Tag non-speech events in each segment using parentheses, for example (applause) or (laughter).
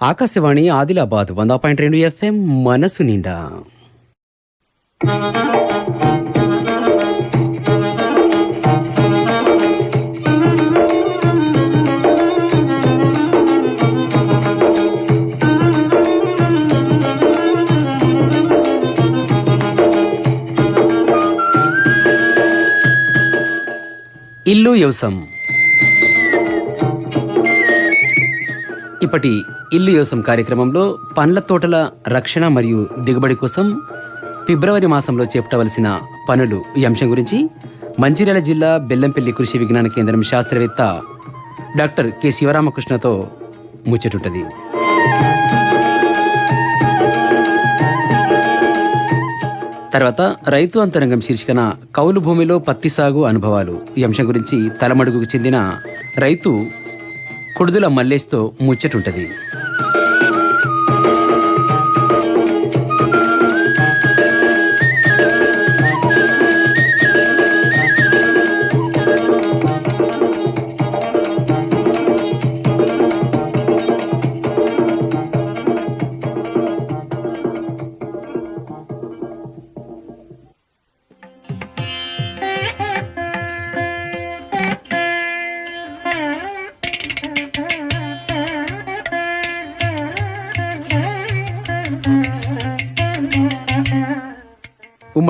ఆకాశవాణి ఆదిలాబాద్ వంద పాయింట్ రెండు ఎఫ్ఎం మనసు నిండా. ఇల్లు యోసం ఇప్పటి ఇల్లు యోసం కార్యక్రమంలో పండ్ల తోటల రక్షణ మరియు దిగుబడి కోసం ఫిబ్రవరి మాసంలో చేపట్టవలసిన పనులు ఈ అంశం గురించి మంచిర్యాల జిల్లా బెల్లంపల్లి కృషి విజ్ఞాన కేంద్రం శాస్త్రవేత్త డాక్టర్ కె శివరామకృష్ణతో ముచ్చటుంటది. తర్వాత రైతు అంతరంగం శీర్షికన కౌలు భూమిలో పత్తి సాగు అనుభవాలు ఈ అంశం గురించి తలమడుగుకు చెందిన రైతు కుడుదుల మల్లేష్తో ముచ్చటుంటది.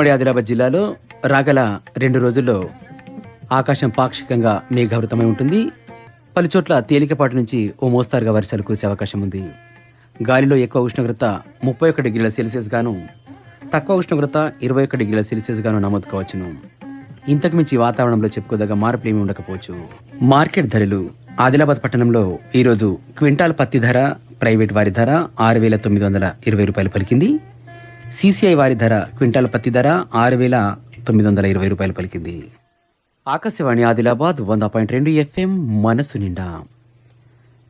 ఉమ్మడి ఆదిలాబాద్ జిల్లాలో రాగల రెండు రోజుల్లో ఆకాశం పాక్షికంగా మేఘావృతమై ఉంటుంది. పలుచోట్ల తేలికపాటి నుంచి ఓ మోస్తారుగా వర్షాలు కురిసే అవకాశం ఉంది. గాలిలో ఎక్కువ ఉష్ణోగ్రత ముప్పై ఒక డిగ్రీల సెల్సియస్ గాను తక్కువ ఉష్ణోగ్రత ఇరవై ఒక్క డిగ్రీల సెల్సియస్ గాను నమోదు కావచ్చును ఇంతకు మించి వాతావరణంలో చెప్పుకోదగ్గ మార్పులు ఏమీ ఉండకపోవచ్చు. మార్కెట్ ధరలు ఆదిలాబాద్ పట్టణంలో ఈరోజు క్వింటాల్ పత్తి ధర ప్రైవేట్ వారి ధర ఆరు వేల తొమ్మిది వందల ఇరవై రూపాయలు పలికింది. సీసీఐ వారి ధర క్వింటాల్ పత్తి ధర ఆరు వేల తొమ్మిది వందల ఇరవై రూపాయలు పలికింది. ఆకాశవాణి ఆదిలాబాద్ వంద పాయింట్ రెండు ఎఫ్ఎం మనసు నిండా.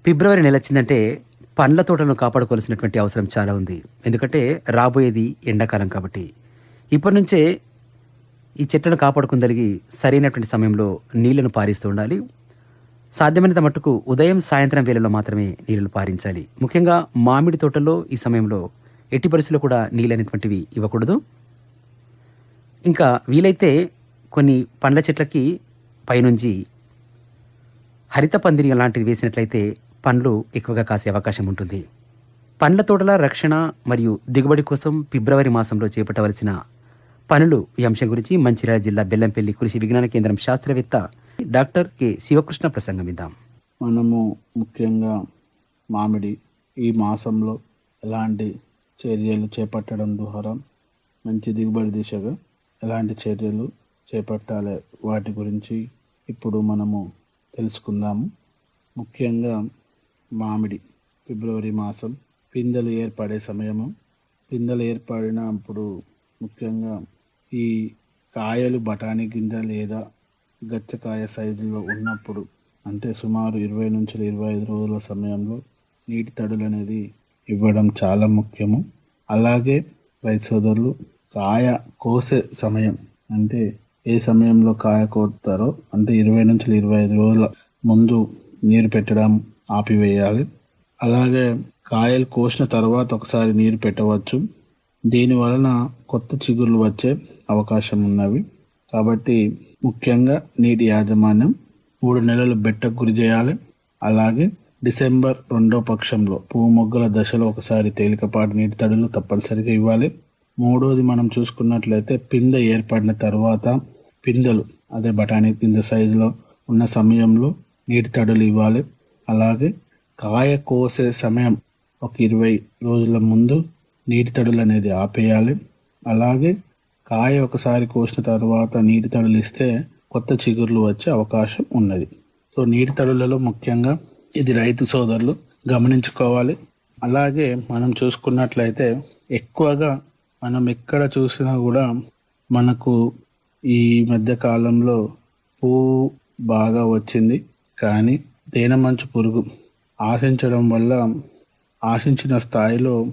ఫిబ్రవరి నెల వచ్చిందంటే పండ్ల తోటలను కాపాడుకోవాల్సినటువంటి అవసరం చాలా ఉంది. ఎందుకంటే రాబోయేది ఎండాకాలం కాబట్టి. ఇప్పటి నుంచే ఈ చెట్లను కాపాడుకుందలిగి సరైనటువంటి సమయంలో నీళ్ళను పారిస్తూ ఉండాలి. సాధ్యమైనంత మట్టుకు ఉదయం సాయంత్రం వేళలో మాత్రమే నీళ్ళను పారించాలి. ముఖ్యంగా మామిడి తోటల్లో ఈ సమయంలో ఎట్టి పరిస్థితుల్లో కూడా నీళ్ళు అనేటువంటివి ఇవ్వకూడదు. ఇంకా వీలైతే కొన్ని పండ్ల చెట్లకి పైనుంచి హరిత పందిరి లాంటిది వేసినట్లయితే పండ్లు ఎక్కువగా కాసే అవకాశం ఉంటుంది. పండ్ల తోటల రక్షణ మరియు దిగుబడి కోసం ఫిబ్రవరి మాసంలో చేపట్టవలసిన పనులు ఈ అంశం గురించి మంచిర్యాల జిల్లా బెల్లంపల్లి కృషి విజ్ఞాన కేంద్రం శాస్త్రవేత్త డాక్టర్ కె. శివకృష్ణ ప్రసంగం ఇద్దాం మనము ముఖ్యంగా మామిడి ఈ మాసంలో ఎలాంటి చర్యలు చేపట్టడం ద్వారా మంచి దిగుబడి దిశగా ఎలాంటి చర్యలు చేపట్టాలి వాటి గురించి ఇప్పుడు మనము తెలుసుకుందాము. ముఖ్యంగా మామిడి ఫిబ్రవరి మాసం పిందెలు ఏర్పడే సమయము. పిందెలు ఏర్పడినప్పుడు ముఖ్యంగా ఈ కాయలు బఠానీ గింజ లేదా గచ్చకాయ సైజులో ఉన్నప్పుడు అంటే సుమారు ఇరవై నుంచి ఇరవై ఐదు రోజుల సమయంలో నీటి తడులు అనేది ఇవ్వడం చాలా ముఖ్యము. అలాగే రైతు సోదరులు కాయ కోసే సమయం అంటే ఏ సమయంలో కాయ కోస్తారో అంటే ఇరవై నుంచి ఇరవై ఐదు రోజుల ముందు నీరు పెట్టడం ఆపివేయాలి. అలాగే కాయలు కోసిన తర్వాత ఒకసారి నీరు పెట్టవచ్చు. దీని వలన కొత్త చిగుర్లు వచ్చే అవకాశం ఉన్నవి. కాబట్టి ముఖ్యంగా నీటి యాజమాన్యం మూడు నెలలు బెట్టకు గురి చేయాలి. అలాగే డిసెంబర్ రెండో పక్షంలో పువ్వు మొగ్గల దశలో ఒకసారి తేలికపాటి నీటి తడులు తప్పనిసరిగా ఇవ్వాలి. మూడోది మనం చూసుకున్నట్లయితే పిందె ఏర్పడిన తర్వాత పిందెలు అదే బఠానీ పిందె సైజులో ఉన్న సమయంలో నీటి తడులు ఇవ్వాలి. అలాగే కాయ కోసే సమయం ఒక ఇరవై రోజుల ముందు నీటి తడులు అనేది ఆపేయాలి. అలాగే కాయ ఒకసారి కోసిన తర్వాత నీటి తడులు ఇస్తే కొత్త చిగుర్లు వచ్చే అవకాశం ఉన్నది. సో నీటి తడులలో ముఖ్యంగా ఇది రైతు సోదరులు గమనించుకోవాలి. అలాగే మనం చూసుకున్నట్లయితే ఎక్కువగా మనం ఎక్కడ చూసినా కూడా మనకు ఈ మధ్య కాలంలో పువ్వు బాగా వచ్చింది. కానీ తేనెమంచు పురుగు ఆశించడం వల్ల ఆశించిన స్థాయిలో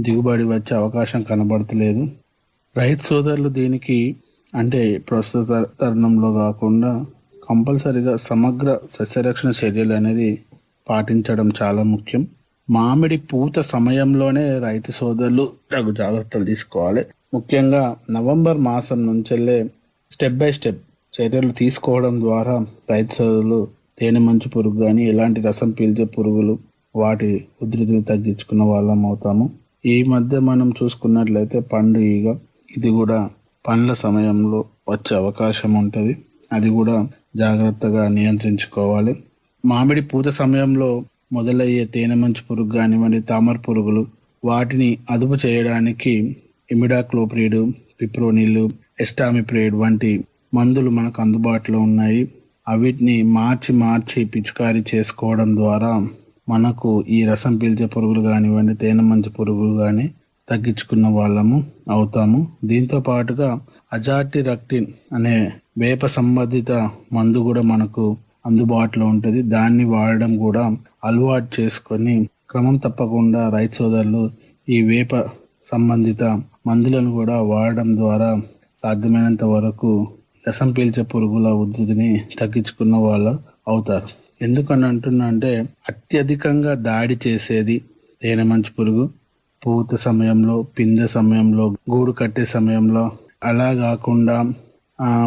దిగుబడి వచ్చే అవకాశం కనబడతలేదు. రైతు సోదరులు దీనికి అంటే ప్రస్తుత తరుణంలో కాకుండా కంపల్సరిగా సమగ్ర సస్యరక్షణ చర్యలు అనేది పాటించడం చాలా ముఖ్యం. మామిడి పూత సమయంలోనే రైతు సోదరులు తగు జాగ్రత్తలు తీసుకోవాలి. ముఖ్యంగా నవంబర్ మాసం నుంచెల్లే స్టెప్ బై స్టెప్ చర్యలు తీసుకోవడం ద్వారా రైతు సోదరులు తేనె మంచు పురుగు కానీ ఎలాంటి రసం పీల్చే పురుగులు వాటి ఉధృతిని తగ్గించుకున్న వాళ్ళం అవుతాము. ఈ మధ్య మనం చూసుకున్నట్లయితే పండు ఈగ ఇది కూడా పండ్ల సమయంలో వచ్చే అవకాశం ఉంటుంది. అది కూడా జాగ్రత్తగా నియంత్రించుకోవాలి. మామిడి పూత సమయంలో మొదలయ్యే తేనె మంచు పురుగు కానివ్వండి తామర పురుగులు వాటిని అదుపు చేయడానికి ఇమిడాక్లోప్రిడ్ పిప్రోనిల్ ఎస్టామిప్రిడ్ వంటి మందులు మనకు అందుబాటులో ఉన్నాయి. అవిటిని మార్చి మార్చి పిచికారీ చేసుకోవడం ద్వారా మనకు ఈ రసం పీల్చే పురుగులు కానివ్వండి తేనె మంచు పురుగులు కానీ తగ్గించుకున్న వాళ్ళము అవుతాము. దీంతో పాటుగా అజాటి రక్టిన్ అనే వేప సంబంధిత మందు కూడా మనకు అందుబాటులో ఉంటుంది. దాన్ని వాడడం కూడా అలవాటు చేసుకొని క్రమం తప్పకుండా రైతు సోదరులు ఈ వేప సంబంధిత మందులను కూడా వాడడం ద్వారా సాధ్యమైనంత వరకు రసం పీల్చే పురుగుల ఉధృతిని తగ్గించుకున్న వాళ్ళు అవుతారు. ఎందుకని అంటున్నా అంటే అత్యధికంగా దాడి చేసేది తేనె మంచి పురుగు. పూత సమయంలో పిందె సమయంలో గూడు కట్టే సమయంలో. అలా కాకుండా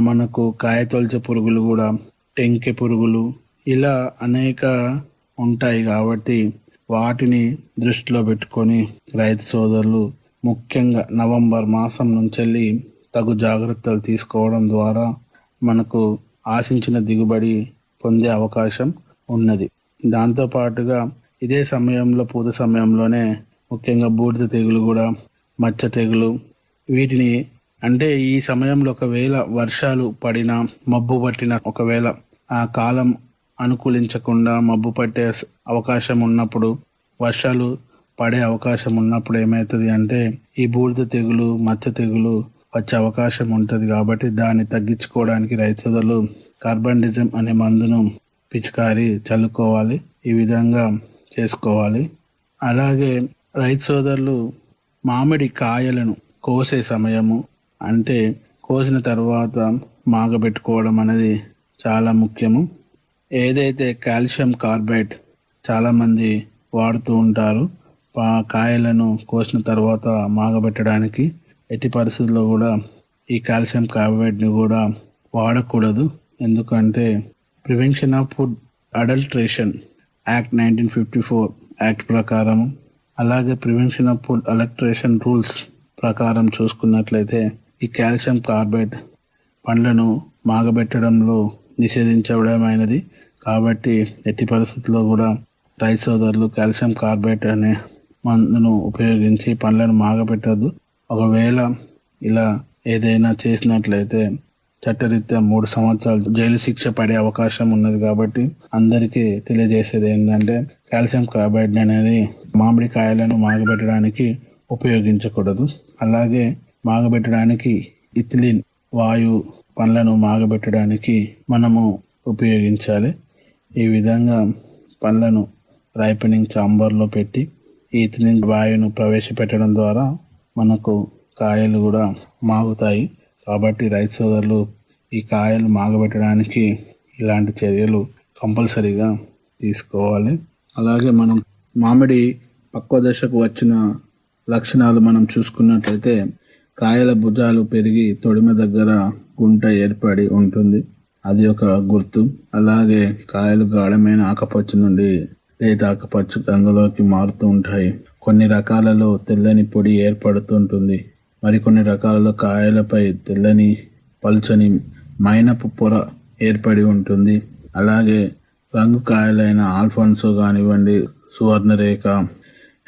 మనకు కాయ తొలిచే పురుగులు కూడా టెంకె పురుగులు ఇలా అనేక ఉంటాయి కాబట్టి వాటిని దృష్టిలో పెట్టుకొని రైతు సోదరులు ముఖ్యంగా నవంబర్ మాసం నుంచి తగు జాగ్రత్తలు తీసుకోవడం ద్వారా మనకు ఆశించిన దిగుబడి పొందే అవకాశం ఉన్నది. దాంతో పాటుగా ఇదే సమయంలో పూత సమయంలోనే ముఖ్యంగా బూడిద తెగులు కూడా మచ్చ తెగులు వీటిని అంటే ఈ సమయంలో ఒకవేళ వర్షాలు పడినా మబ్బు పట్టిన ఒకవేళ ఆ కాలం అనుకూలించకుండా మబ్బు పట్టే అవకాశం ఉన్నప్పుడు వర్షాలు పడే అవకాశం ఉన్నప్పుడు ఏమవుతుంది అంటే ఈ బూడిద తెగులు మచ్చ తెగులు వచ్చే అవకాశం ఉంటుంది కాబట్టి దాన్ని తగ్గించుకోవడానికి రైతు సోదరులు కార్బండిజం అనే మందును పిచికారి చల్లుకోవాలి ఈ విధంగా చేసుకోవాలి. అలాగే రైతు సోదరులు మామిడి కాయలను కోసే సమయము అంటే కోసిన తర్వాత మాగబెట్టుకోవడం అనేది చాలా ముఖ్యము. ఏదైతే కాల్షియం కార్బైడ్ చాలామంది వాడుతూ ఉంటారు పా- కాయలను కోసిన తర్వాత మాగబెట్టడానికి ఎట్టి పరిస్థితుల్లో కూడా ఈ కాల్షియం కార్బైడ్ని కూడా వాడకూడదు. ఎందుకంటే prevention of food adulteration act nineteen fifty four act ప్రకారం అలాగే prevention of food adulteration rules ప్రకారం చూసుకున్నట్లయితే ఈ కాల్షియం కార్బైడ్ పండ్లను మాగబెట్టడంలో నిషేధించడమైనది కాబట్టి ఎట్టి పరిస్థితుల్లో కూడా రైతు సోదరులు కాల్షియం కార్బేట్ అనే మందును ఉపయోగించి పండ్లను మాగబెట్టద్దు ఒకవేళ ఇలా ఏదైనా చేసినట్లయితే చట్టరీత్యా మూడు సంవత్సరాలు జైలు శిక్ష పడే అవకాశం ఉన్నది కాబట్టి అందరికీ తెలియజేసేది ఏంటంటే కాల్షియం కార్బైడ్ అనేది మామిడికాయలను మాగబెట్టడానికి ఉపయోగించకూడదు. అలాగే మాగబెట్టడానికి ఇథిలిన్ వాయు పండ్లను మాగబెట్టడానికి మనము ఉపయోగించాలి. ఈ విధంగా పండ్లను రైపెనింగ్ చాంబర్లో పెట్టి ఈ వాయును వాయువును ప్రవేశపెట్టడం ద్వారా మనకు కాయలు కూడా మాగుతాయి. కాబట్టి రైతు సోదరులు ఈ కాయలు మాగబెట్టడానికి ఇలాంటి చర్యలు కంపల్సరీగా తీసుకోవాలి. అలాగే మనం మామిడి పక్వ దశకు వచ్చిన లక్షణాలు మనం చూసుకున్నట్లయితే కాయల భుజాలు పెరిగి తొడిమ దగ్గర గుంట ఏర్పడి ఉంటుంది. అది ఒక గుర్తు. అలాగే కాయలు గాఢమైన ఆకుపచ్చ నుండి లేత ఆకుపచ్చ రంగులోకి మారుతూ ఉంటాయి. కొన్ని రకాలలో తెల్లని పొడి ఏర్పడుతుంటుంది. మరికొన్ని రకాలలో కాయలపై తెల్లని పలుచని మైనపు పొర ఏర్పడి ఉంటుంది. అలాగే రంగు కాయలైన ఆల్ఫాన్సో కానివ్వండి సువర్ణరేఖ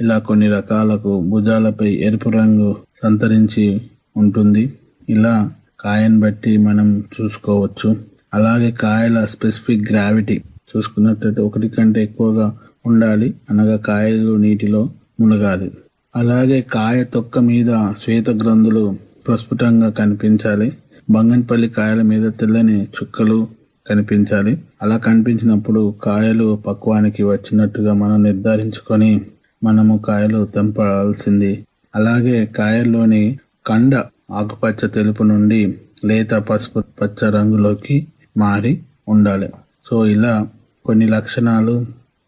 ఇలా కొన్ని రకాలకు భుజాలపై ఎరుపు రంగు సంతరించి ఉంటుంది. ఇలా కాయను బట్టి మనం చూసుకోవచ్చు. అలాగే కాయల స్పెసిఫిక్ గ్రావిటీ చూసుకున్నట్లయితే ఒకటి కంటే ఎక్కువగా ఉండాలి. అనగా కాయలు నీటిలో మునగాలి. అలాగే కాయ తొక్క మీద శ్వేత గ్రంథులు ప్రస్ఫుటంగా కనిపించాలి. బంగన్పల్లి కాయల మీద తెల్లని చుక్కలు కనిపించాలి. అలా కనిపించినప్పుడు కాయలు పక్వానికి వచ్చినట్టుగా మనం నిర్ధారించుకొని మనము కాయలు తెంపాల్సింది. అలాగే కాయల్లోని కండ ఆకుపచ్చ తెలుపు నుండి లేత పసుపు పచ్చ రంగులోకి మారి ఉండాలి. సో ఇలా కొన్ని లక్షణాలు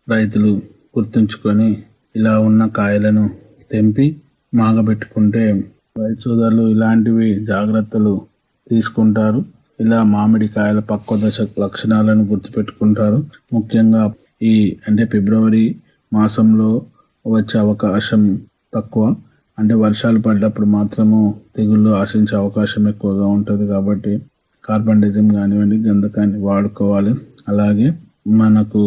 రైతులు గుర్తుంచుకొని ఇలా ఉన్న కాయలను తెంపి మాగబెట్టుకుంటే రైతు సోదరులు ఇలాంటివి జాగ్రత్తలు తీసుకుంటారు. ఇలా మామిడి కాయల పక్వ దశ లక్షణాలను గుర్తుపెట్టుకుంటారు. ముఖ్యంగా ఈ అంటే ఫిబ్రవరి మాసంలో వచ్చే అవకాశం తక్కువ. అంటే వర్షాలు పడ్డప్పుడు మాత్రము తెగుళ్ళు ఆశించే అవకాశం ఎక్కువగా ఉంటుంది కాబట్టి కార్బన్ డైజం కానివ్వండి గంధకాన్ని వాడుకోవాలి. అలాగే మనకు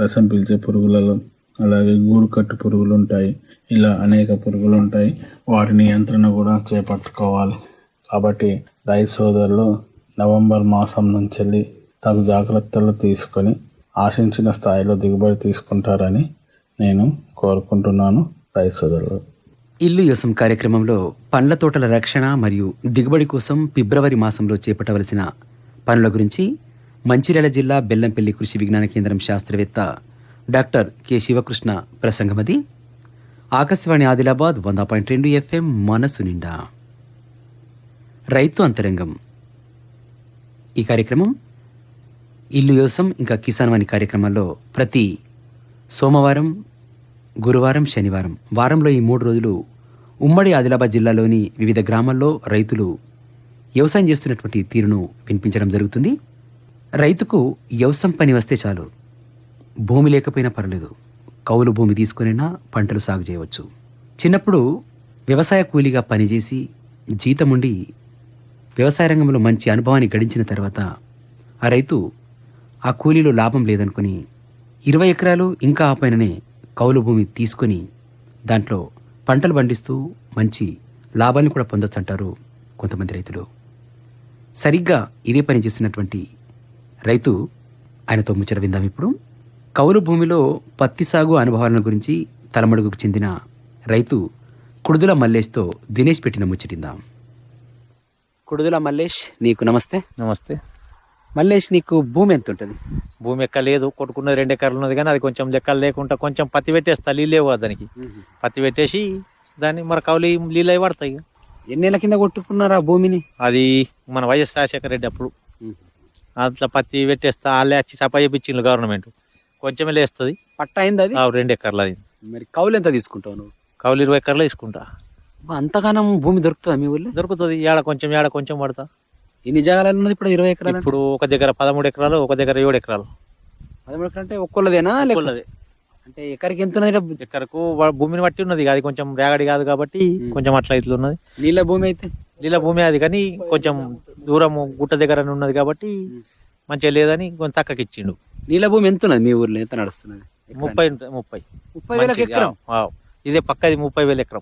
రసం పీల్చే పురుగులలో అలాగే గూడుకట్టు పురుగులు ఉంటాయి ఇలా అనేక పురుగులు ఉంటాయి వాటి నియంత్రణ కూడా చేపట్టుకోవాలి. కాబట్టి రైతు సోదరులు నవంబర్ మాసం నుంచి వెళ్ళి తగు జాగ్రత్తలు తీసుకొని ఆశించిన స్థాయిలో దిగుబడి తీసుకుంటారని నేను కోరుకుంటున్నాను. రైతు సోదరులు. ఇల్లు యోసం కార్యక్రమంలో పండ్ల తోటల రక్షణ మరియు దిగుబడి కోసం ఫిబ్రవరి మాసంలో చేపట్టవలసిన పనుల గురించి మంచిర్యాల జిల్లా బెల్లంపల్లి కృషి విజ్ఞాన కేంద్రం శాస్త్రవేత్త డాక్టర్ కె శివకృష్ణ ప్రసంగమది. ఆకాశవాణి ఆదిలాబాద్ వంద పాయింట్ రెండు ఎఫ్ఎం మనసు నిండా. రైతు అంతరంగం. ఈ కార్యక్రమం ఇల్లు యోసం ఇంకా కిసాన్ వాణి కార్యక్రమంలో ప్రతి సోమవారం గురువారం శనివారం. వారంలో ఈ మూడు రోజులు ఉమ్మడి ఆదిలాబాద్ జిల్లాలోని వివిధ గ్రామాల్లో రైతులు వ్యవసాయం చేస్తున్నటువంటి తీరును వినిపించడం జరుగుతుంది. రైతుకు వ్యవసాయం పని వస్తే చాలు. భూమి లేకపోయినా పర్లేదు. కౌలు భూమి తీసుకునైనా పంటలు సాగు చేయవచ్చు. చిన్నప్పుడు వ్యవసాయ కూలీగా పనిచేసి జీతముండి వ్యవసాయ రంగంలో మంచి అనుభవాన్ని గడించిన తర్వాత ఆ రైతు ఆ కూలీలో లాభం లేదనుకుని ఇరవై ఎకరాలు ఇంకా ఆ పైననే కౌలు భూమి తీసుకొని దాంట్లో పంటలు పండిస్తూ మంచి లాభాన్ని కూడా పొందొచ్చు అంటారు కొంతమంది రైతులు. సరిగ్గా ఇదే పని చేస్తున్నటువంటి రైతు ఆయనతో ముచ్చట విందాం ఇప్పుడు. కౌలు భూమిలో పత్తి సాగు అనుభవాలను గురించి తలమడుగుకు చెందిన రైతు కుడుదుల మల్లేష్తో దినేష్ పెట్టిన ముచ్చటిందాం. కుడుదుల మల్లేష్ నీకు నమస్తే. నమస్తే. మల్లేష్ నీకు భూమి ఎంత ఉంటుంది భూమి ఎక్క లేదు. కొట్టుకున్నది రెండు ఎకరాలు ఉన్నది కానీ అది కొంచెం లెక్కలు లేకుండా కొంచెం పత్తి పెట్టేస్తా. నీళ్ళేవు దానికి. పత్తి పెట్టేసి దాన్ని మరి కౌలి నీళ్ళు అవి పడతాయి ఇక. ఎన్నేళ్ళ కింద కొట్టుకున్నారు ఆ భూమిని? అది మన వైఎస్ రాజశేఖర రెడ్డి అప్పుడు. అట్లా పత్తి పెట్టేస్తా. వాళ్ళే వచ్చి సపా చేపించిండ్రు గవర్నమెంట్ కొంచెమే లేస్తుంది. పట్ట అయింది అది? ఆ రెండు ఎకరాలు అది మరి కౌలు ఎంత తీసుకుంటావు నువ్వు? కౌలు ఇరవై ఎకరాలు తీసుకుంటా. అంతగానం భూమి దొరుకుతుందా మీ ఊళ్ళో దొరుకుతుంది. ఏడ కొంచెం ఏడ కొంచెం పడతా. ఎన్ని జాగాలు ఉన్నది ఇప్పుడు ఇరవై ఎకరాలు ఇప్పుడు ఒక దగ్గర పదమూడు ఎకరాలు ఒక దగ్గర ఏడు ఎకరాలు. పదమూడు ఎకరాలు అంటే ఒక్కొల్లదేనా? లేకపోతే ఉన్నది అంటే ఎకరికి ఎంత ఉన్నది? వా- భూమిని బట్టి ఉన్నది అది కొంచెం రేగడి కాదు కాబట్టి కొంచెం అట్లా ఇట్లా ఉన్నది. నీళ్ళ భూమి అయితే? నీళ్ళ భూమి అది కానీ కొంచెం దూరం గుట్ట దగ్గర ఉన్నది కాబట్టి మంచిగా లేదని కొంచెం తక్కువకి ఇచ్చిండు నీళ్ళ భూమి ఎంత ఉన్నది మీ ఊర్లో? ఎంత నడుస్తున్నది? ముప్పై ముప్పై. ముప్పై మంచిది. ఎకరం. ఇదే పక్కది ముప్పై వేల ఎకరం.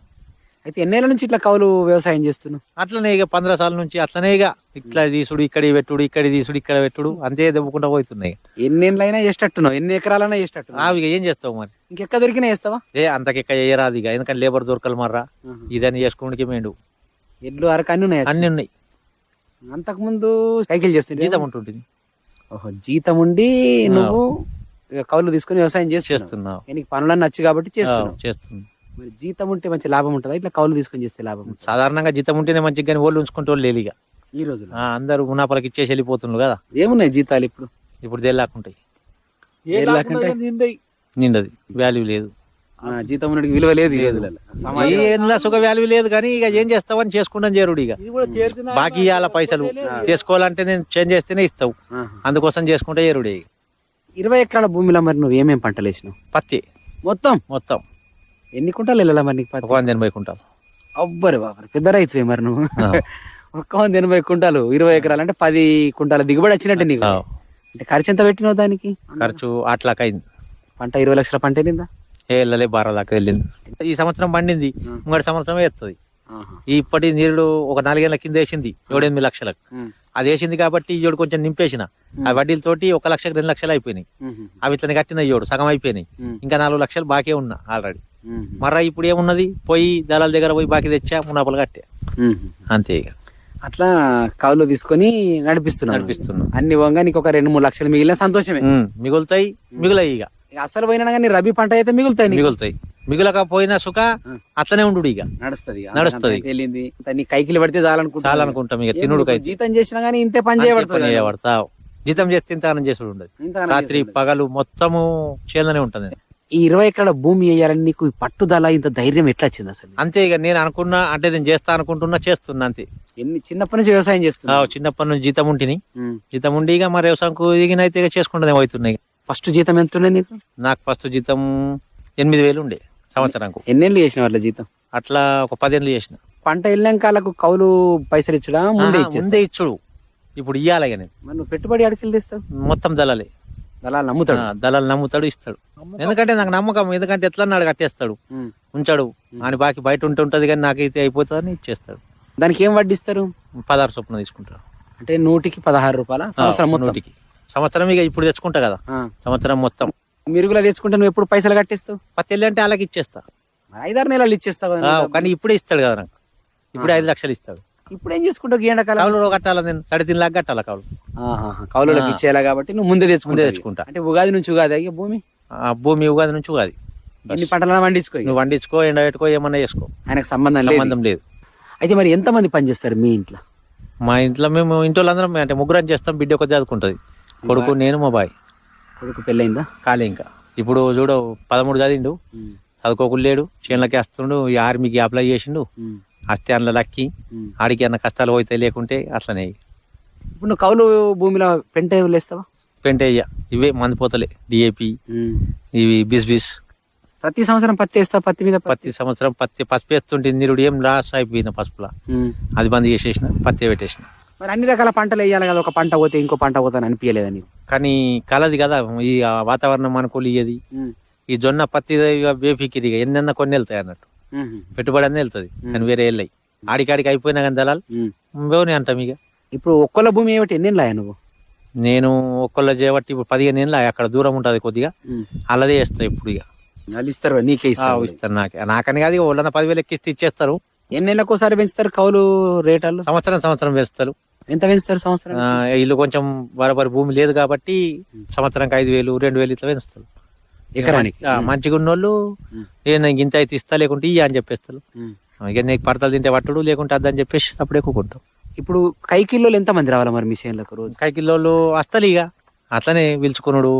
అయితే ఎన్నేళ్ళ నుంచి ఇట్లా కౌలు వ్యవసాయం చేస్తున్నావు? అట్లనే ఇక పంద్ర సార్ల నుంచి అట్లనే ఇక. ఇట్లా తీసుడు ఇక్కడి పెట్టుడు ఇక్కడి తీసుడు ఇక్కడ పెట్టుడు. అంతే దెబ్బకుండా పోతున్నాయి ఎన్నేళ్ళైనా చేసేటట్టున్నావు? ఎన్ని ఎకరాలైనా చేసేటట్టు ఇక ఏం చేస్తావు మరి? ఇంకెక్క దొరికినా చేస్తావా? ఏ అంతకెక్క చేయరాదు ఇక. ఎందుకంటే లేబర్ దొరకలు మర్రా. ఇదని చేసుకోవడానికి మేండు. ఎడ్లు అరకు అన్ని ఉన్నాయి? అన్ని ఉన్నాయి. అంతకు ముందు సైకిల్ చేస్తుంది జీతం ఉంటుంటుంది. ఓహో జీతం ఉండి నువ్వు ఇక కౌలు తీసుకొని వ్యవసాయం చేస్తున్నావు. చేస్తున్నావు. నీకు పనులన్నీ నచ్చు కాబట్టి చేస్తున్నావు. చేస్తుంది మరి జీతం ఉంటే మంచి లాభం ఉంటుందా? ఇట్లా కౌలు తీసుకొని చేస్తే లాభం? సాధారణంగా జీతం ఉంటేనే మంచిగా కానీ వాళ్ళు ఉంచుకుంటే వాళ్ళు ఇక. ఈ రోజులో ఆ, అందరూ మునాపలకి ఇచ్చేసి వెళ్ళిపోతుండ్రు కదా. ఏమున్నాయి జీతాలు ఇప్పుడు? ఇప్పుడు ఏళ్ళకంటే నిండది. వాల్యూ లేదు. ఆ, జీతం విలువ లేదు ఈ రోజులలో. ఏంలా సుఖ వాల్యూ లేదు కానీ ఇక ఏం చేస్తావని చేసుకుంటాం చేరుడు ఇక. బాకీ ఇవ్వాల పైసలు. తీసుకోవాలంటే నేను చేంజ్ చేస్తేనే ఇస్తావు. అందుకోసం చేసుకుంటే చేరుడే ఇక. ఇరవై ఎకరాల భూమిలో మరి నువ్వు ఏమేం పంటలు వేసినావు? పత్తి. మొత్తం? మొత్తం. ఎన్ని కుంటాలు వెళ్ళాలా మరి నీకు ఒక వంద ఎనభై కుంటాలు. అబ్బరి బాబరి పెద్ద రైతువే మరి నువ్వు? ఆ. (laughs) ఒక్క వంద ఎనభై కుంటాలు ఇరవై ఎకరాలు అంటే పది కుంటాల దిగుబడి వచ్చినట్టే నీకు. ఆ. అంటే ఖర్చు ఎంత పెట్టినావు దానికి? ఖర్చు అట్లాక అయింది. పంట ఇరవై లక్షల పంట వెళ్ళిందా? ఏ వెళ్ళలే బారా దాకా వెళ్ళింది. ఈ సంవత్సరం పండింది ఇంకటి సంవత్సరం వేస్తుంది ఇప్పటి నీరుడు ఒక నాలుగేళ్ళ కింద వేసింది ఏడెనిమిది లక్షలకు. అది వేసింది కాబట్టి ఈ ఏడు కొంచెం నింపేసిన. ఆ. వడ్డీలతోటి ఒక లక్షకు రెండు లక్షలు అయిపోయినాయి. అవి ఇట్లా కట్టిన ఈ ఏడు సగం అయిపోయినాయి. ఇంకా నాలుగు లక్షలు బాకీ ఉన్నా ఆల్రెడీ. మర్రా ఇప్పుడు ఏమున్నది? పోయి దళాల దగ్గర పోయి బాకీ తెచ్చా? మునాపలు కట్టే. అంతే ఇక. అట్లా కౌలు తీసుకొని నడిపిస్తున్నావు నడిపిస్తున్నాం అన్ని వంగా నీకు ఒక రెండు మూడు లక్షలు మిగిలిన సంతోషమే. మిగులుతాయి మిగులాయి ఇక. అసలు పోయినా కానీ రబీ పంట అయితే మిగులుతాయి. మిగులుతాయి. మిగులకపోయినా సుఖ అట్లనే ఉండు ఇక. నడుస్తుంది. నడుస్తది. వెళ్ళింది నీ కైకిలు పడితే చాలనుకుంటా చాలా అనుకుంటాం ఇక తినుడుకైతే జీతం చేసినా కానీ ఇంతే పని చేయబడుతుంది చేయబడతావు జీతం చేస్తే ఇంతగానం చేసుడు ఉండదు. రాత్రి పగలు మొత్తము చేయాలనే ఉంటుంది. ఈ ఇరవై ఎకరాల భూమి వేయాలని నీకు ఈ పట్టుదల ఇంత ధైర్యం ఎట్లా వచ్చింది అసలు అంతే ఇక నేను అనుకున్నా అంటే నేను చేస్తా అనుకుంటున్నా చేస్తున్నా అంతే. ఎన్ని చిన్నప్పటి నుంచి వ్యవసాయం ఆ, చేస్తున్నావు చిన్నప్పటి నుంచి జీతం ఉంటిని. జీతం ఉండి ఇక మరి వ్యవసాయంకు దిగినైతే ఇక చేసుకుంటే అవుతున్నాయి ఫస్ట్ జీతం ఎంత ఉండే నీకు? నాకు ఫస్ట్ జీతం ఎనిమిది వేలు ఉండే సంవత్సరంకు ఎన్నేళ్ళు చేసిన వాళ్ళ జీతం? అట్లా ఒక పదేళ్ళు చేసిన. పంట వెళ్ళాక వాళ్ళకు కౌలు పైసలు ఇచ్చడా? ముందే ఆహా, ఇచ్చేస్తా ముందే ఇచ్చుడు. ఇప్పుడు ఇయ్యాలి ఇక నేను. మరి నువ్వు పెట్టుబడి అడికి తెస్తావు? మొత్తం దళాలే దళాలు నమ్ముతాడు. దళాలు నమ్ముతాడు ఇస్తాడు. ఎందుకంటే నాకు నమ్మకం ఎందుకంటే ఎట్లా నాడు కట్టేస్తాడు. ఉంచాడు. అని బాకి బయట ఉంటే ఉంటది కానీ నాకైతే అయిపోతుందని ఇచ్చేస్తాడు. దానికి ఏం వడ్డిస్తారు పదహారు చొప్పున తీసుకుంటాడు అంటే నూటికి పదహారు రూపాయల సంవత్సరం నూటికి. సంవత్సరం ఇక ఇప్పుడు తెచ్చుకుంటా కదా. సంవత్సరం మొత్తం. మిరుగులా తెచ్చుకుంటే నువ్వు ఎప్పుడు పైసలు కట్టేస్తావు? పత్తి అంటే వాళ్ళకి ఇచ్చేస్తా. ఐదారు నెలలు ఇచ్చేస్తావు. కానీ ఇప్పుడే ఇస్తాడు కదా నాకు. ఇప్పుడే ఐదు లక్షలు ఇస్తాడు. ఇప్పుడు ఏం చేసుకుంటావు ఎండాకాలం? కౌలు కట్టాలా నేను? సడి తిని లాగా కట్టాలా కౌలు? కౌలులకు ఆ. ఇచ్చేయాలి కాబట్టి నువ్వు ముందే తెచ్చుకుంటా తెచ్చుకుంటా. అంటే ఉగాది నుంచి ఉగాది అయ్యే భూమి? ఆ భూమి ఉగాది నుంచి ఉగాది. ఎన్ని పంటలను పండించుకో ఇక. నువ్వు వండించుకో ఎండ పెట్టుకో ఏమన్నా చేసుకో. ఆయనకు సంబంధం సంబంధం లేదు. అయితే మరి ఎంత మంది పనిచేస్తారు మీ ఇంట్లో? మా ఇంట్లో మేము ఇంట్లో అందరం అంటే ముగ్గురం చేస్తాం బిడ్డ ఒక చదువుకుంటది. కొడుకు నేను మా బాయ్. కొడుకు పెళ్ళైందా? ఖాళీ ఇంకా. ఇప్పుడు చూడు పదమూడు చదివిండు. చదువుకోకులేడు చేనులకి వస్తుండు ఈ ఆర్మీకి అప్లై చేసిండు. వస్తే అందులో లక్కి. ఆడికి అన్న కష్టాలు పోతే లేకుంటే అట్లనే ఇప్పుడు నువ్వు కౌలు భూమిలో పెంట వేస్తావా పెంటయ్య ఇవే మంది పోతలే. డిఏపి ఇవి బిస్ బిస్. ప్రతి సంవత్సరం పత్తి వేస్తావు? పత్తి మీద పత్తి? సంవత్సరం పత్తి పసుపు వేస్తుంటే నిరుడు ఏం లాస్ అయిపోయింది పసుపులా. అది బంద్ చేసేసిన పత్తి పెట్టేసిన. మరి అన్ని రకాల పంటలు వేయాలి కదా ఒక పంట పోతే ఇంకో పంట పోతే అని అనిపించలేదా నీకు? కానీ కలది కదా ఈ వాతావరణం అనుకూలి ఈ జొన్న పత్తి బేఫికిరిగా ఎన్నెన్న కొన్ని వెళ్తాయి అన్నట్టు. పెట్టుబడి అన్నీ వెళ్తుంది. కానీ వేరే వెళ్ళాయి. ఆడికాడికి అయిపోయినా కానీ దళాలు బేవని అంటాం ఇక? ఇప్పుడు ఒక్కళ్ళ భూమి ఏమిటి? ఎన్ని లాయా నువ్వు? నేను ఒక్కళ్ళ చేయబట్టి ఇప్పుడు పదిహేను ఏళ్ళ అక్కడ దూరం ఉంటుంది కొద్దిగా. అలాదే చేస్తా ఇప్పుడు ఇక. వాళ్ళు ఇస్తారు నీకే ఇస్తారు ఇస్తారు నాకే. నాకని కాదు వాళ్ళన్న పదివేలు ఎక్కిస్తే ఇచ్చేస్తారు. ఎన్ని నెలలకు ఒకసారి పెంచుతారు కౌలు రేటాలు? సంవత్సరం సంవత్సరం వేస్తారు ఎంత పెంచుతారు సంవత్సరం ఇల్లు కొంచెం బరబరి భూమి లేదు కాబట్టి సంవత్సరానికి ఐదు వేలు రెండు వేలు ఇట్లా పెంచుతారు. ఎకరానికి మంచిగా ఉన్నోళ్ళు ఏ నాకు ఇంత అయితే ఇస్తా లేకుంటే ఇయ్య అని చెప్పేస్తారు. ఇక నీకు పడతలు తింటే పట్టుడు లేకుంటే అద్దని చెప్పేసి అప్పుడు ఎక్కుకుంటాం ఇప్పుడు కై కిలోలు ఎంత మంది రావాలి మరి మీ చేనులకు రోజు? కైకిల్లోళ్ళు వస్తలు ఇక. అట్లనే పిలుచుకున్నాడు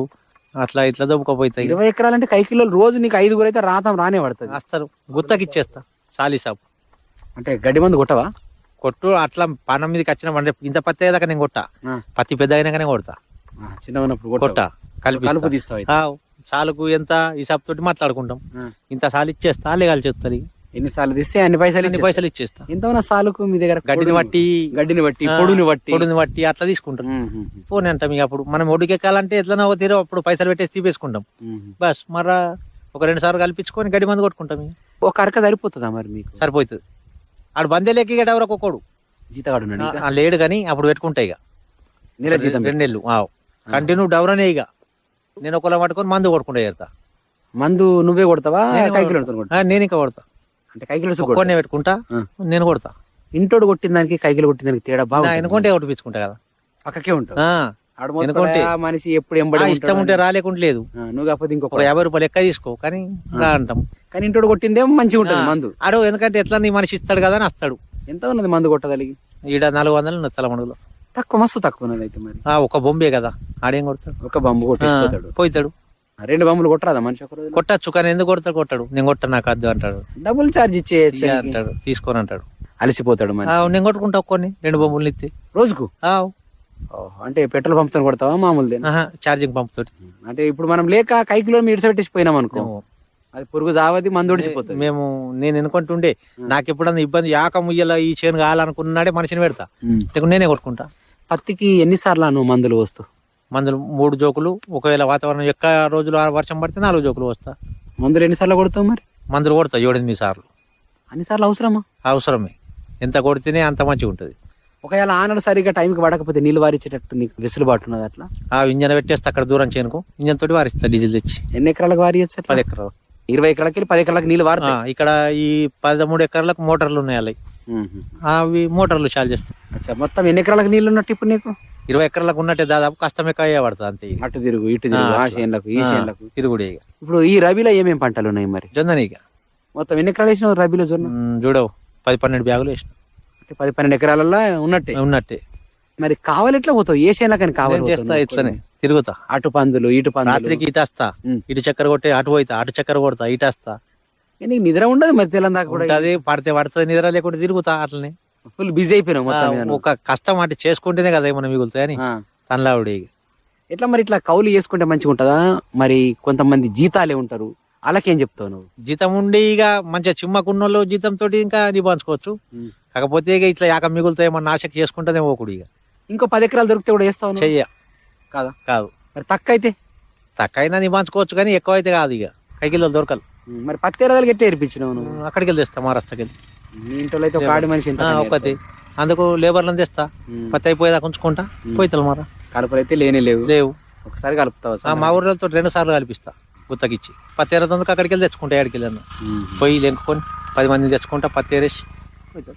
అట్లా ఇట్లా దొబ్బకపోతాయి ఇరవై ఎకరాలు అంటే కై కిలోలు రోజు నీకు ఐదుగురు అయితే రాతం రానే పడుతుంది. వస్తారు. గుత్తకి ఇచ్చేస్తా సాలి షాప్ అంటే గడ్డి మందు కొట్టవా? కొట్టు అట్లా పనం మీదకి వచ్చిన అంటే ఇంత పత్తి అయ్యేదాకా నేను కొట్టా. పత్తి పెద్ద అయినాకనే కొడతా చిన్న కొట్టా కలిపి కలుపు తీస్తావు. సాలుకు ఎంత ఈ తోటి మాట్లాడుకుంటాం. ఇంత సాలు ఇచ్చేస్తా లేగాలి చెప్తారు ఎన్ని సార్లు తీస్తే అన్ని పైసలు ఎన్ని. పైసలు ఇచ్చేస్తా. ఎంత ఉన్న సాలుకు మీ దగ్గర గడ్డిని బట్టి గడ్డిని బట్టి పొడుని బట్టి. పొడుని బట్టి అట్లా తీసుకుంటాం ఫోన్ అంటాం ఇక అప్పుడు. మనం ఒడికెక్కాలంటే ఎట్లనో తీరో అప్పుడు పైసలు పెట్టేసి తీపేసుకుంటాం. బస్ మర్రా ఒక రెండు సార్లు కల్పించుకొని గడ్డి మంది కొట్టుకుంటాం ఒక అరక సరిపోతుందా మరి మీకు? సరిపోతుంది. ఆడు బందేలేకి ఇక ఎవరికి ఒక్కడు జీతగాడు లేడు కానీ అప్పుడు పెట్టుకుంటాయి ఇక. నెల జీతం రెండు నెలలు కంటిన్యూ డౌరనే ఇక. నేను ఒకళ్ళ పట్టుకొని మందు కొట్టుకుంటా చేరుతా. మందు నువ్వే కొడతావా? నేనే కైకిలో నేను ఇంకా కొడతా. అంటే కైకిలో ఒక్కొన్నే పెట్టుకుంటా. నేను కొడతా. ఇంటోడు కొట్టిన దానికి కైకిలో కొట్టిన దానికి తేడా బాగా ఎనుకుంటే కొట్టించుకుంటా కదా. పక్కకే ఆ మనిషి ఎప్పుడు ఎంబడి ఇష్టం ఉంటే రాలేకుంటే లేదు. నువ్వు కాకపోతే ఇంకొక యాభై రూపాయలు ఎక్క తీసుకో కానీ రా అంటాం. కానీ ఇంటోడు కొట్టిందేమో మంచిగా ఉంటుంది మందు. ఆడు ఎందుకంటే ఎట్లా నీ మనిషి ఇస్తాడు కదా అని వస్తాడు. ఎంత ఉన్నది మందు కొట్టదలిగి ఈడ నాలుగు వందలు ఉన్నది తలమడుగులో తక్కువ మస్తు తక్కువ అయితే మరి. ఆ, ఒక బొంబే కదా. ఆడేం కొడతాడు? ఒక బంబు ఆ, కొట్టేసిపోతాడు పోతాడు రెండు బంబులు కొట్టరాదా మనిషి ఒక రోజు కొట్టచ్చు కానీ ఎందుకు కొడతాడు? కొట్టాడు. నేను కొట్ట నాకు అద్దు అంటాడు. డబుల్ ఛార్జ్ ఇచ్చేయచ్చు అంటాడు తీసుకొని అంటాడు. అలసిపోతాడు ఆ, మనిషి నేను కొట్టుకుంటా కొన్ని రెండు బొమ్మలు ఇస్తే రోజుకు? అంటే పెట్రోల్ పంపుతో కొడతావా మామూలు ఛార్జింగ్ పంప్ తోటి అంటే ఇప్పుడు మనం లేక కైకిలో మీ ఇడిసపెట్టేసి పోయినాం అనుకో అది పురుగు దావది మందు ఒడిసిపోతుంది. మేము నేను ఎనుకుంటుండే నాకు ఎప్పుడన్నా ఇబ్బంది యాక ముయ్యల ఈ చేను కావాలనుకున్నాడే మనిషిని పెడతా. నేనే కొట్టుకుంటా. పత్తికి ఎన్నిసార్లు నువ్వు మందులు వస్తావు మందులు మూడు జోకులు ఒకవేళ వాతావరణం ఎక్క రోజులు వర్షం పడితే నాలుగు జోకులు వస్తా. మందులు ఎన్నిసార్లు కొడతావు మరి? మందులు కొడతా ఏడెనిమిది సార్లు. అన్నిసార్లు అవసరమా? అవసరమే. ఎంత కొడితేనే అంత మంచిగా ఉంటుంది. ఒకవేళ ఆనడు సరిగ్గా టైంకి పడకపోతే నీళ్ళు వారిచ్చేటట్టు నీకు వెసులుబాటు ఉన్నది అట్లా? ఆ ఇంజన్ పెట్టేస్తే అక్కడ దూరం చేనుకు ఇంజన్ తోటి వారిస్తా డీజిల్ తెచ్చి. ఎన్ని ఎకరాలకు వారియచ్చు పది ఎకరాలు. ఇరవై ఎకరాలకి పది ఎకరాలకు నీళ్ళు వారుతాయి ఇక్కడ ఈ పదమూడు ఎకరాలకు మోటార్లు ఉన్నాయి. అవి మోటార్లు చాలు చేస్తాయి. అచ్చా మొత్తం ఎన్ని ఎకరాలకు నీళ్ళు ఉన్నట్టు ఇప్పుడు నీకు? ఇరవై ఎకరాలకు ఉన్నట్టే దాదాపు కష్టం ఎక్కువ పడుతుంది అంతే ఇక. అటు తిరుగు ఇటు తిరుగు ఆ, ఆ చేనులకు ఈ చేనులకు. తిరుగుడే ఇక. ఇప్పుడు ఈ రబీలో ఏమేం పంటలు ఉన్నాయి మరి? జొన్నని ఇక. మొత్తం ఎన్ని ఎకరాలు వేసినావు రబీలో జొన్న? చూడవు పది పన్నెండు బ్యాగులు వేసిన. అంటే పది పన్నెండు ఎకరాలలో ఉన్నట్టే? ఉన్నట్టే. మరి కావాలి ఎట్లా పోతావు? ఏ శైలా కానీ కావాలి చేస్తా పోతావు ఇట్లనే నువ్వు? తిరుగుతా. అటు పందులు ఇటు పందులు. రాత్రికి ఇటు వస్తా ఉమ్. ఇటు చక్కెర కొట్టే అటు పోయితా అటు చక్కెర కొడతా ఇటు వస్తా. నీకు నిద్ర ఉండదు మరి తెల్లందాక కూడా ఉంటది పడితే పడుతుంది నిద్ర లేకుండా తిరుగుతా అట్లనే. ఫుల్ బిజీ అయిపోయినావు మొత్తం. ఒక కష్టం అటు చేసుకుంటేనే కదా ఏమన్నా మిగులుతాయని. తనలావిడి ఎట్లా మరి ఇట్లా కౌలు చేసుకుంటే మంచిగా ఉంటుందా? మరి కొంతమంది జీతాలే ఉంటారు. వాళ్ళకేం చెప్తావు నువ్వు? జీతం ఉండి ఇక మంచిగా చిమ్మకున్నోళ్ళు జీతం తోటి ఇంకా నిబంచుకోవచ్చు కాకపోతే ఇక ఇట్లా యాక మిగులుతాయి ఏమన్నా ఆశకు చేసుకుంటేనే పోకుడు ఇక. ఇంకో పది ఎకరాలు దొరికితే కూడా వేస్తావు? చెయ్య. కాదా? కాదు. మరి తక్కువ అయితే తక్కువైనా నిబంచుకోవచ్చు కానీ ఎక్కువ అయితే కాదు ఇక. కైకిల్లో దొరకలు మరి పత్తి ఎరదలకి ఎట్లా ఏర్పించినావు నువ్వు? అక్కడికి వెళ్ళి తెస్తా మహారాష్ట్రకి వెళ్ళి మీ ఇంట్లో అయితే ఒక ఆడి మనిషి ఎంత ఒక్కటి అందుకు లేబర్లను తెస్తా. పత్తి అయిపోయేదాకా ఉంచుకుంటా. పోయితలు మరి కలుపులు అయితే లేనే లేవు. లేవు. ఒకసారి కలుపుతావు మా ఊర్లతో రెండు సార్లు కల్పిస్తా గుత్తకిచ్చి. పత్తి ఎరదందుకు అక్కడికి వెళ్ళి తెచ్చుకుంటా ఏడికి వెళ్ళాను. పోయి లెంకుకొని పది మందిని తెచ్చుకుంటా పత్తి ఎరేసి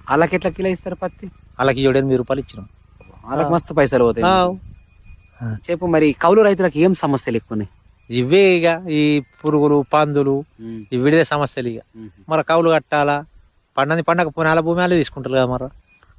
వాళ్ళకి ఎట్లా కిలో ఇస్తారు పత్తి? వాళ్ళకి ఏడు ఎనిమిది రూపాయలు ఇచ్చినాం. వాళ్ళకి మస్తు పైసలు పోతాయి. చెప్పు మరి కౌలు రైతులకు ఏం సమస్యలు ఎక్కువ ఉన్నాయి? ఇవే ఇక ఈ పురుగులు పందులు ఈ విడిదే సమస్యలు ఇక. మరి కౌలు కట్టాలా? పండని పండగ పునాల భూమి వాళ్ళే తీసుకుంటారు కదా మరి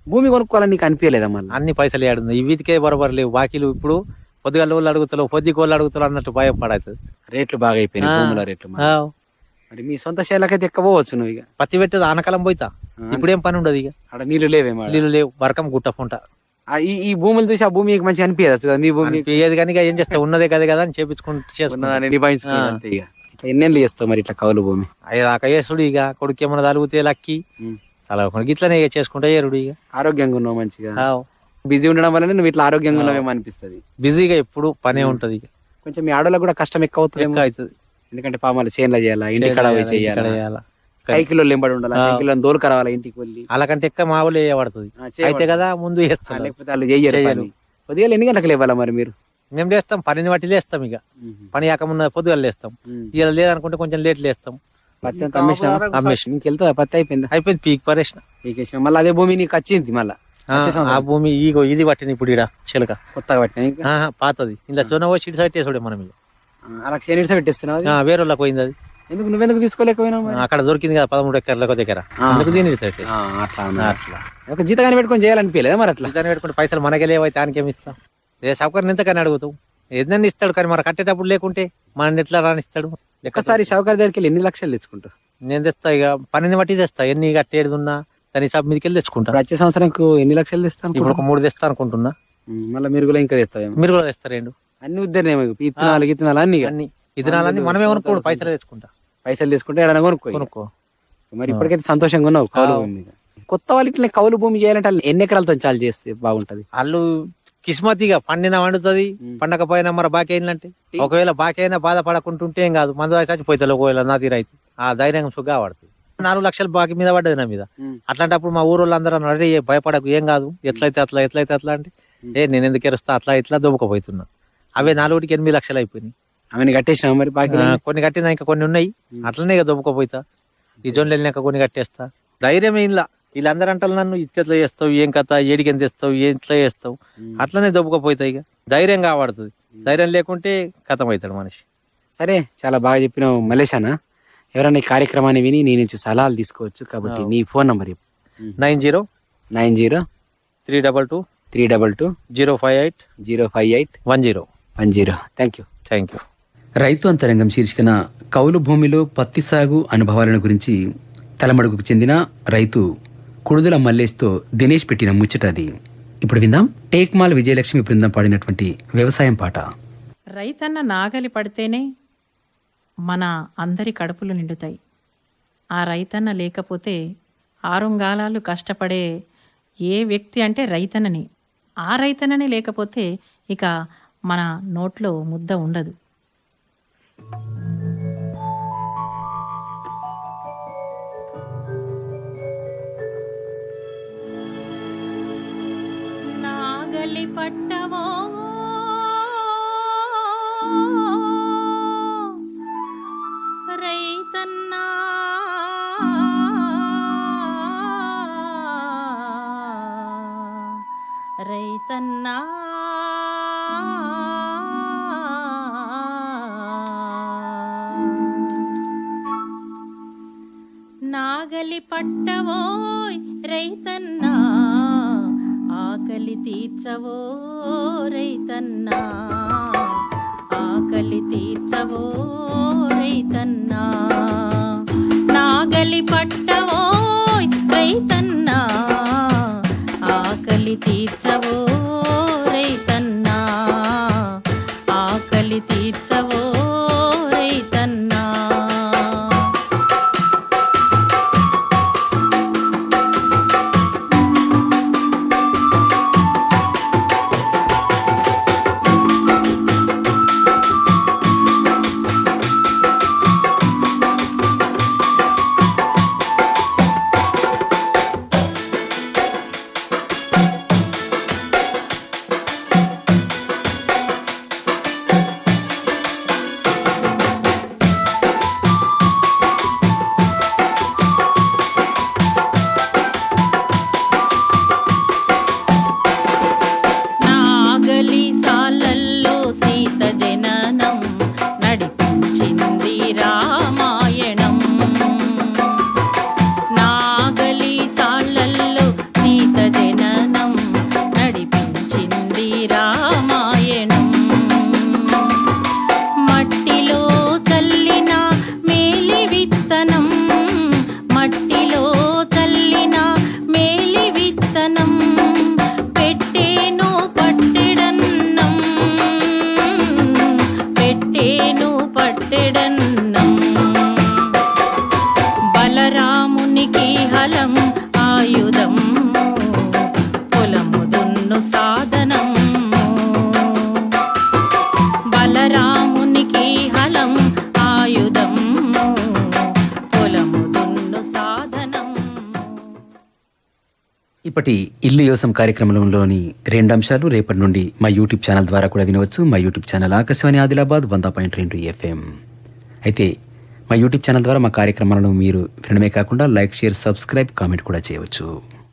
భూమి కొనుక్కోవాలని నీకు అనిపించలేదా మళ్ళీ? అన్ని పైసలు ఏడుంది ఈ వీటికే బరోబర్ లేవు. బాకీలు ఇప్పుడు పొద్దుగాల వాళ్ళు అడుగుతారు పొద్దు కోళ్ళు అడుగుతారు అన్నట్టు భయం పడవుతుంది రేట్లు బాగా అయిపోయినాయి. భూముల రేట్లు మరి. మీ సొంత శైలకైతే ఎక్కపోవచ్చు నువ్వు ఇక? పత్తి పెట్టేది ఆనకాలం పోయితా. ఇప్పుడేం పని ఉండదు ఇక. అక్కడ నీళ్ళు లేవేమో. నీళ్ళు లేవు. బరకం గుట్ట పుంట ఆ, ఈ ఈ భూములు చూసి ఆ భూమి నీకు మంచిగా అనిపించదు కదా? మీ భూమి ఏది కానీ ఇక ఏం చేస్తా ఉన్నదే కదా కదా అని చేపించుకుంటూ చేసుకున్నా ఉన్నదాన్ని నిభాయించుకున్నాడు అంతే ఇక. ఎన్నెళ్ళు చేస్తావు మరి ఇట్లా కౌలు భూమి? అయ్యి చేసుడు ఇక. కొడుకు ఏమన్నా తలుగుతే లక్కి. అలా ఇట్లనే ఇక చేసుకుంటే ఏరుడు ఇక. ఆరోగ్యంగా ఉన్నావు మంచిగా. బిజీ ఉండడం వల్ల నువ్వు ఇట్లా ఆరోగ్యంగా ఉన్నావేమో అనిపిస్తుంది. బిజీగా ఎప్పుడు పనే ఉంటది ఇక. కొంచెం మీ ఆడోళ్ళకి కూడా కష్టం ఎక్కువ అవుతుంది ఎక్కువ అవుతుంది. ఎందుకంటే పామాలు చేన్లో చేయాలా? ఇంటి కడ చేయాలా? కైకిలో ఎంబడి ఉండాలి కైకిలో దోలుకు రావాలి ఇంటికి వెళ్ళి. అలాకంటే ఎక్కువ మా వాళ్ళు వేయబడుతుంది. అయితే కదా ముందు ఆ, చేస్తాం లేకపోతే వాళ్ళు. పని. కొద్దిగా ఎన్ని గంటలకు లేవాలా మరి మీరు? మేము లేస్తాం పనిని బట్టి లేస్తాం ఇక. పని కాకముందు పొద్దుగా లేస్తాం. ఇలా లేదనుకుంటే కొంచెం లేట్ లేస్తాం. పత్తి అంతా అమ్మేసినా? అమ్మేసిన. నీకు వెళ్తుందా పత్తి అయిపోయిందా? అయిపోయింది పీక్ పరేసిన పీకేసిన మళ్ళీ అదే భూమి నీకు వచ్చింది మళ్ళీ? ఆ, భూమి ఈగో ఇది పట్టింది ఇప్పుడు ఈడ చిలక. కొత్తగా పట్టినా పాతది. ఇలా చొన వచ్చి ఇటు సైడ్ వేసుడే మనం. ఆ, అలా పెట్టేస్తున్నావు అది? ఆ, వేరే వాళ్ళకి పోయింది అది. ఎందుకు నువ్వెందుకు తీసుకోలేకపోయినావు? ఆ, అక్కడ దొరికింది కదా పదమూడు ఎకర్లకు దగ్గర. అందుకు దీని. ఆ, అట్లా. ఒక జీతగాని పెట్టుకొని చేయాలనిపించలేదా మరి అట్లా? ఇతను పెట్టుకుంటే పైసలు మనకే లేవైతే ఆయనకేమి ఇస్తాం? ఏ సౌకర్యం ఎంతకని అడుగుతావు? ఏదన్నా ఇస్తాడు కానీ మరి కట్టేటప్పుడు లేకుంటే మన ఎట్లా రానిస్తాడు? ఒక్కసారి షౌకర్ దగ్గరికి వెళ్ళి ఎన్ని లక్షలు తెచ్చుకుంటావు? నేను తెస్తా ఇక పనిని బట్టి తెస్తా. ఎన్ని కట్టేది ఉన్నా దాని సబ్ మీదకి వెళ్ళి తెచ్చుకుంటా. వచ్చే సంవత్సరంకు ఎన్ని లక్షలు తెస్తాను ఇప్పుడు ఒక మూడు తెస్తా అనుకుంటున్నా. మళ్ళీ మీరు కూడా ఇంకా తెస్తావేమో? మీరు కూడా తెస్తారు రెండు. అన్ని ఉద్దరినేమో ఇత్తనాలు గిత్తనాలు అన్ని. అన్ని. ఇతనాలన్నీ మనమే కొనుక్కోడు పైసలు తెచ్చుకుంటా. పైసలు తీసుకుంటే ఏడైనా కొనుక్కో. కొనుక్కో. మరి ఇప్పటికైతే సంతోషంగా ఉన్నావు కౌలు భూమి. కొత్త వాళ్ళకి ఇట్లా కౌలు భూమి చేయాలంటే వాళ్ళు ఎన్ని ఎకరాలతో చాలు చేస్తే బాగుంటది? వాళ్ళు కిస్మతిగా పండిన వండుతుంది పండకపోయినా మరి బాకీ అయిందంటే? ఒకవేళ బాకీ అయినా బాధపడకుంటుంటే ఏం కాదు మందు చచ్చిపోతుంది ఒకవేళ నా తీరైతే ఆ ధైర్యం సుగ్గా పడుతుంది. నాలుగు లక్షలు బాకీ మీద పడ్డది నా మీద. అట్లాంటప్పుడు మా ఊరు వాళ్ళందరూ అరే ఏ భయపడకు ఏం కాదు ఎట్లయితే అట్లా ఎట్లయితే అట్లా అంటే ఏ నేను ఎందుకు ఎరుస్తా అట్లా ఇట్లా దొబ్బకపోతున్నా. అవే నాలుగుటికి ఎనిమిది లక్షలు అయిపోయినాయి. ఆమెను కట్టేసినావు మరి బాకీ ఆ, కొన్ని కట్టినా ఇంకా కొన్ని ఉన్నాయి. అట్లనే ఇక దొబ్బకపోతా ఈ జొన్లు వెళ్ళినాక కొన్ని కట్టేస్తా. ధైర్యం ఇలా వీళ్ళందరూ అంటారు నన్ను ఇట్లా చేస్తావు ఏం కథ ఏడికి ఎంత ఇస్తావు ఏం ఇట్లా చేస్తావు? అట్లనే దొబ్బకపోతా ఇక. ధైర్యం కావాడుతుంది ధైర్యం లేకుంటే కథం అవుతాడు మనిషి. సరే చాలా బాగా చెప్పినావు మలేషానా? ఎవరైనా ఈ కార్యక్రమాన్ని విని నీ నుంచి సలహాలు తీసుకోవచ్చు కాబట్టి నీ ఫోన్ నంబర్ చెప్పు. Nine zero nine zero three double two three double two zero five eight zero five eight one zero. One zero. Thank you. Thank you. రైతు అంతరంగం శీర్షికన కౌలు భూమిలో పత్తి సాగు అనుభవాలను గురించి తలమడుగుకు చెందిన రైతు కుడుదల మల్లేష్తో దినేష్ పెట్టిన ముచ్చట అది. ఇప్పుడు విందాం. టేక్మాల్ విజయలక్ష్మి బృందం పాడినటువంటి వ్యవసాయం పాట. రైతన్న నాగలి పడితేనే మన అందరి కడుపులు నిండుతాయి. ఆ రైతన్న లేకపోతే ఆరుంగాలాలు కష్టపడే ఏ వ్యక్తి అంటే రైతన్నని? ఆ రైతన్ననే లేకపోతే ఇక మన నోట్లో ముద్ద ఉండదు. నాగలి పట్టవో. రైతన్నా. రైతన్నా. పట్టవోయ్ రైతన్నా ఆకలి తీర్చవో రైతన్నా. ఇల్లు యోసం కార్యక్రమంలోని రెండు అంశాలు రేపటి నుండి మా యూట్యూబ్ ఛానల్ ద్వారా కూడా వినవచ్చు. మా యూట్యూబ్ ఛానల్ ఆకాశవాణి ఆదిలాబాద్ వంద పాయింట్ రెండు ఎఫ్ఎం. అయితే మా యూట్యూబ్ ఛానల్ ద్వారా మా కార్యక్రమాలను మీరు వినడమే కాకుండా లైక్ షేర్ సబ్స్క్రైబ్ కామెంట్ కూడా చేయవచ్చు.